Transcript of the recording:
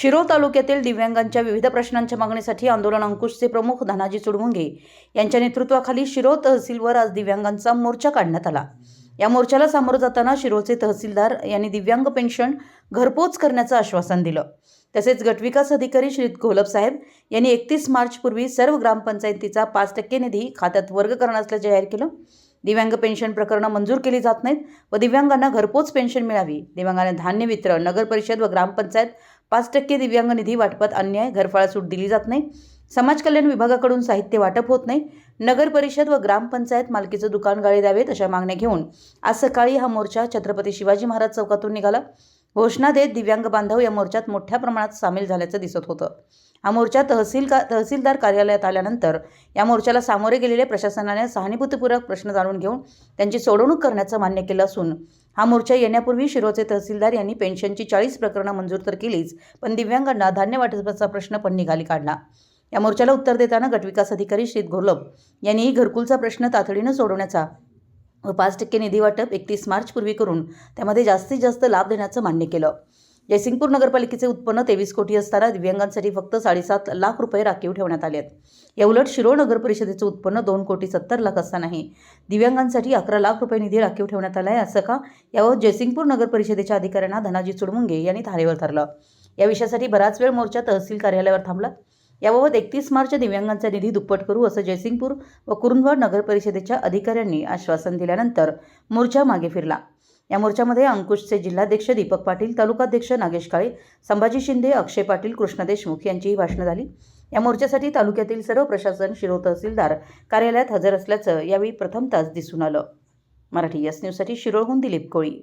शिरोळ तालुक्यातील दिव्यांगांच्या विविध प्रश्नांच्या मागणीसाठी आंदोलन अंकुशचे प्रमुख धनाजी चुडमुंगे यांच्या नेतृत्वाखाली शिरोळ तहसीलवर आज दिव्यांगांचा मोर्चा काढण्यात आला. या मोर्चाला सामोरं जाताना शिरोळचे तहसीलदार यांनी दिव्यांग पेन्शन घरपोच करण्याचं आश्वासन दिलं. तसेच गटविकास अधिकारी श्री घोलप साहेब यांनी एकतीस मार्चपूर्वी सर्व ग्रामपंचायतीचा पाच टक्के निधी खात्यात वर्ग करणार असल्याचे जाहीर केलं. दिव्यांग पेन्शन प्रकरणं मंजूर केली जात नाहीत व दिव्यांगांना घरपोच पेन्शन मिळावी. दिव्यांगांना धान्य वितरण नगर परिषद व ग्रामपंचायत पाच टक्के दिव्यांग निधी वाटपात अन्याय घरफाळा सूट दिली जात नाही. समाज कल्याण विभागाकडून साहित्य वाटप होत नाही. नगर परिषद व ग्रामपंचायत मालकीचं दुकान गाळे द्यावेत अशा मागण्या घेऊन आज सकाळी हा मोर्चा छत्रपती शिवाजी महाराज चौकातून निघाला. घोषणा देत दिव्यांग बांधव या मोर्चात मोठ्या प्रमाणात सामील झाल्याचं दिसत होतं. हा मोर्चा तहसील का तहसीलदार कार्यालयात आल्यानंतर या मोर्चाला सामोरे गेलेले प्रशासनाने सहानुभूतीपूर्वक प्रश्न जाणून घेऊन त्यांची सोडवणूक करण्याचं मान्य केलं असून हा मोर्चा येण्यापूर्वी शिरोचे तहसीलदार यांनी पेन्शनची चाळीस प्रकरणं मंजूर तर केलीच पण दिव्यांगांना धान्य वाटपाचा प्रश्न पण निघाली काढला. या मोर्चाला उत्तर देताना गटविकास अधिकारी श्री घोलप यांनी घरकुलचा प्रश्न तातडीनं सोडवण्याचा व पाच टक्के निधी वाटप एकतीस मार्चपूर्वी करून त्यामध्ये जास्तीत जास्त लाभ देण्याचं मान्य केलं. जयसिंगपूर नगरपालिकेचे उत्पन्न तेवीस कोटी असताना दिव्यांगांसाठी फक्त साडेसात लाख रुपये राखीव ठेवण्यात आले आहेत याउलट शिरोळ नगर परिषदेचं उत्पन्न दोन कोटी सत्तर लाख असतानाही दिव्यांगांसाठी अकरा लाख रुपये निधी राखीव ठेवण्यात आला आहे असं का? यावर जयसिंगपूर नगर परिषदेच्या अधिकाऱ्यांना धनाजी चुडमुंगे यांनी धारेवर धरलं. या विषयासाठी बराच वेळ मोर्चा तहसील कार्यालयावर थांबला. याबाबत एकतीस मार्च दिव्यांगांचा निधी दुप्पट करू असं जयसिंगपूर व कुरुंदवाड नगर परिषदेच्या अधिकाऱ्यांनी आश्वासन दिल्यानंतर मोर्चा मागे फिरला. या मोर्चामध्ये अंकुशचे जिल्हाध्यक्ष दीपक पाटील तालुकाध्यक्ष नागेश काळे संभाजी शिंदे अक्षय पाटील कृष्ण देशमुख यांचीही भाषणं झाली. या मोर्चासाठी तालुक्यातील सर्व प्रशासन शिरो तहसीलदार कार्यालयात हजर असल्याचं यावेळी प्रथमताच दिसून आलं. मराठी यस न्यूजसाठी शिरोळहून दिलीप कोळी.